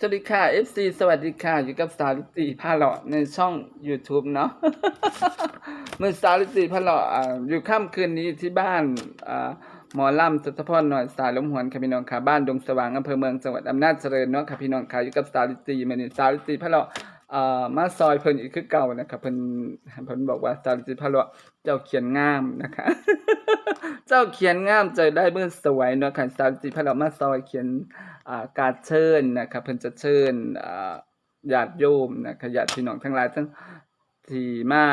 สวัสดีค่ะ FC สวัสดีค่ะ อยู่กับสาวลิตีพาเลาะในช่อง YouTube เนาะเมื่อสาวลิตีพาเลาะอ่าอยู่ค่ำคืนนี้ที่บ้านหมอลำสัตพรหน่อยสายล้มหวนค่ะพี่น้องค่ะบ้านดงสว่างอำเภอเมืองจังหวัดอำนาจเจริญเนาะค่ะพี่น้องค่ะอยู่กับสาวลิตีมาในสาวลิตีพาเลาะอ่ามาซอยเพิ่นอีกคือเก่านะครับเพิ่นเพิ่นบอกว่าสาวลิตีพาลาะเจ้าเขียนงามนะคะ เจ้าเขียนงามใจได้เมื่อสวยเนาะค่ะสาวลิตีพาลาะมาซอยเขียนอ่าการเชิญนะครับเพิ่นจะเชิญอ่าญาติโยมนะครับญาติพี่น้องทั้งหลายทั้งที่มา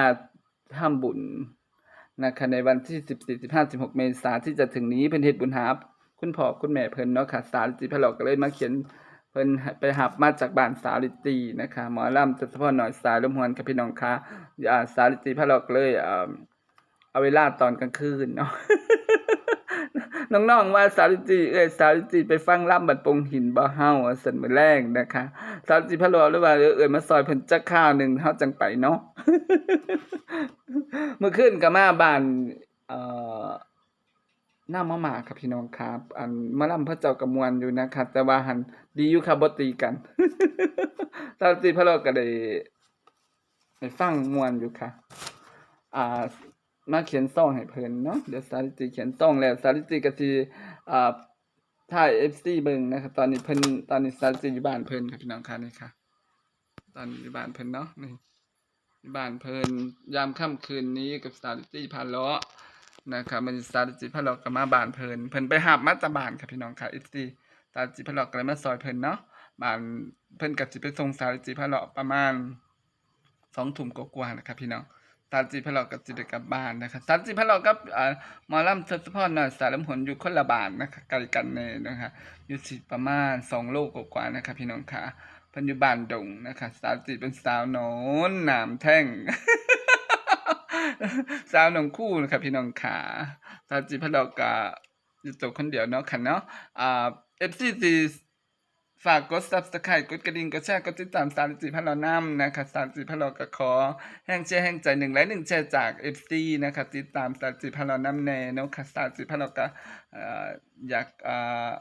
ทำบุญนะครับในวันที่14 15 16เมษายนที่จะถึงนี้เพิ่นเฮ็ดบุญหาคุณพ่อคุณแม่เพิ่นเนาะค่ะสาลิติพะเลาะก็เลยมาเขียน เพิ่นไปหับมาจากบ้านสาลิตีนะคะหมอลำจัตพรหน่อยสายลมหวนกับพี่น้องค่ะอ่าสาลิติพระเลาะก็เลยอ่าเอาเวลาตอนกลางคืนเนาะน้องๆว่าสาริจีเอ้ยสาริจีไปฟังล่ำบัดปงหินบ่เฮาว่าซั่นมือแรงนะคะสาริจีพระโลอกหรือว่าเออเอ้ยมาซอยเพิ่นจักข้าวหนึ่งเฮาจังไปเนาะเมื่อคืนก็มาบ้านเอ่อ น้ามะหมาครับพี่น้องครับ อันมะลำพระเจ้ากระมวลอยู่นะครับ แต่ว่าหันดีอยู่ครับบตีกันสาริจีพะโลก็ได้ได้ฟังมวนอยู่ค่ะ อ่า มาเขียนซ่องให้เพลินเนาะเดี๋ยวสาริติเขียนซ่องแล้วสาริติก็สิอ่าถ่าย FC เบิงนะครับ ตอนนี้เพิ่นตอนนี้สาริติอยู่บ้านเพิ่นครับพี่น้องค่ะนี่ค่ะ ตอนนี้อยู่บ้านเพิ่นเนาะนี่อยู่บ้านเพลินยามค่ำคืนนี้กับสาริติพาเลาะ นะครับมันสาริติพาเลาะก็มาบานเพลินเพลินไปหาบมาจาบานครับพี่น้องค่ะ FC สาริติพาเลาะก็เลยมาซอยเพลินเนาะบานเพลินก็สิไปส่งสาริติพาเลาะประมาณ2ทุ่มกว่าๆนะครับพี่น้องสารจีพะเลาะกับจิตกับบ้านนะครับสารจีพะเลาะกับอ่าหมอลำสัสพรหน่อยสารลำหนอยู่คนละบานนะคะไกลกันเน่นะคะอยู่สิประมาณสองโลกกว่าๆนะครับพี่น้องค่ะพันอยู่บ้านดงนะคะสารจีเป็นสาวโนนหนามแท่ง สาวหนองคู่นะครับพี่น้องค่ะสารจีพะเลาะกับอยู่ตัวคนเดียวเนาะค่ะเนาะอ่าเอฟซีซีฝากกด Subscribe กดกระดิ่งกดแชร์กดติดตามสารจีพันลอน้ำนะคะสารจีพันลอก็ขอแห่งเชียร์แห่งใจหนึ่งและหนึ่งแชร์จาก FC นะคะติดตามสารจีพันลอน้ำแน่เนาะค่ะสารจีพันลอก็เอ่ออยากอ่อ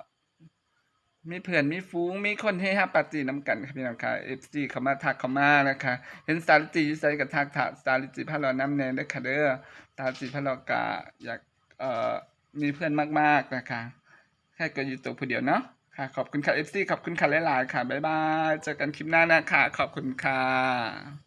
มีเพื่อนมีฟูงมีคนให้ฮับปาร์ตี้น้ำกันครับพี่น้องค่ะ FC เขามาทักเขามานะคะ เห็นสารจีอยู่ใส่กับทักถาสารจีพันลอน้ำแน่เด้ค่ะเด้อสารจีพันลอกะอยากเอ่อมีเพื่อนมากๆนะคะแค่ก็อยู่ตัวผู้เดียวเนาะค่ะ ขอบคุณค่ะ FC ขอบคุณค่ะหลายๆค่ะบ๊ายบายเจอกันคลิปหน้านะคะขอบคุณค่ะ